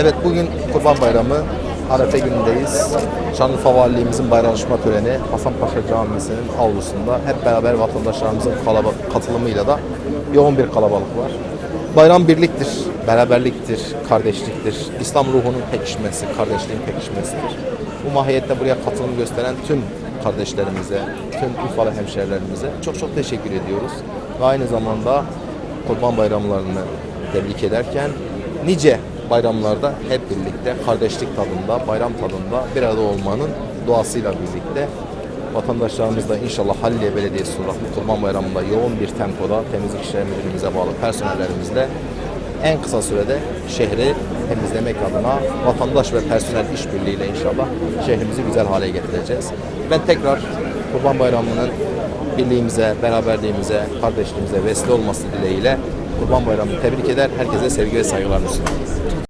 Evet bugün Kurban Bayramı Arefe günündeyiz. Şanlıurfa Valiliğimizin bayramlaşma töreni Hasanpaşa Camisi'nin avlusunda hep beraber vatandaşlarımızın katılımıyla da yoğun bir kalabalık var. Bayram birliktir, beraberliktir, kardeşliktir. İslam ruhunun pekişmesi, kardeşliğin pekişmesidir. Bu mahiyette buraya katılım gösteren tüm kardeşlerimize, tüm Urfalı hemşehrilerimize çok çok teşekkür ediyoruz. Ve aynı zamanda Kurban bayramlarını tebrik ederken nice bayramlarda hep birlikte kardeşlik tadında, bayram tadında bir arada olmanın duasıyla birlikte vatandaşlarımız da inşallah Halliye Belediyesi olarak bu Kurban Bayramı'nda yoğun bir tempoda temizlik işleri bağlı personellerimizle en kısa sürede şehri temizlemek adına vatandaş ve personel işbirliğiyle inşallah şehrimizi güzel hale getireceğiz. Ben tekrar Kurban Bayramı'nın birliğimize, beraberliğimize, kardeşliğimize vesile olması dileğiyle Kurban Bayramı'nı tebrik eder, herkese sevgi ve saygılarını sunuyorum.